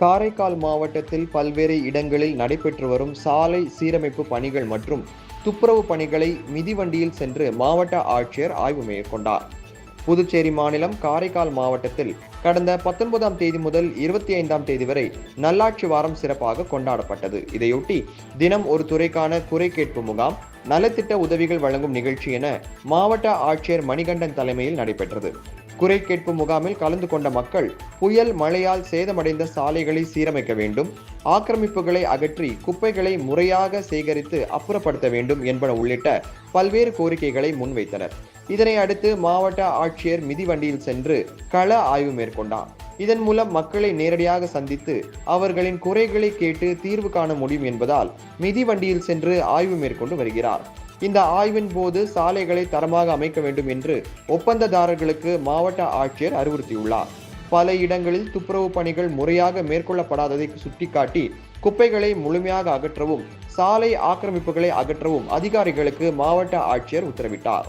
காரைக்கால் மாவட்டத்தில் பல்வேறு இடங்களில் நடைபெற்று வரும் சாலை சீரமைப்பு பணிகள் மற்றும் துப்புரவு பணிகளை மிதிவண்டியில் சென்று மாவட்ட ஆட்சியர் ஆய்வு மேற்கொண்டார். புதுச்சேரி மாநிலம் காரைக்கால் மாவட்டத்தில் கடந்த பத்தொன்பதாம் தேதி முதல் இருபத்தி ஐந்தாம் தேதி வரை நல்லாட்சி வாரம் சிறப்பாக கொண்டாடப்பட்டது. இதையொட்டி தினம் ஒரு துறைக்கான குறை கேட்பு முகாம் நலத்திட்ட உதவிகள் வழங்கும் நிகழ்ச்சி என மாவட்ட ஆட்சியர் மணிகண்டன் தலைமையில் நடைபெற்றது. குறை கேட்பு முகாமில் கலந்து கொண்ட மக்கள் புயல் மழையால் சேதமடைந்த சாலைகளை சீரமைக்க வேண்டும் ஆக்கிரமிப்புகளை அகற்றி குப்பைகளை முறையாக சேகரித்து அப்புறப்படுத்த வேண்டும் என்பன உள்ளிட்ட பல்வேறு கோரிக்கைகளை முன்வைத்தனர். இதனை அடுத்து மாவட்ட ஆட்சியர் மிதிவண்டியில் சென்று கள ஆய்வு மேற்கொண்டார். இதன் மூலம் மக்களை நேரடியாக சந்தித்து அவர்களின் குறைகளை கேட்டு தீர்வு காண முடியும் என்பதால் மிதிவண்டியில் சென்று ஆய்வு மேற்கொண்டு வருகிறார். இந்த ஆய்வின் போது சாலைகளை தரமாக அமைக்க வேண்டும் என்று ஒப்பந்ததாரர்களுக்கு மாவட்ட ஆட்சியர் அறிவுறுத்தியுள்ளார். பல இடங்களில் துப்புரவு பணிகள் முறையாக மேற்கொள்ளப்படாததை சுட்டிக்காட்டி குப்பைகளை முழுமையாக அகற்றவும் சாலை ஆக்கிரமிப்புகளை அகற்றவும் அதிகாரிகளுக்கு மாவட்ட ஆட்சியர் உத்தரவிட்டார்.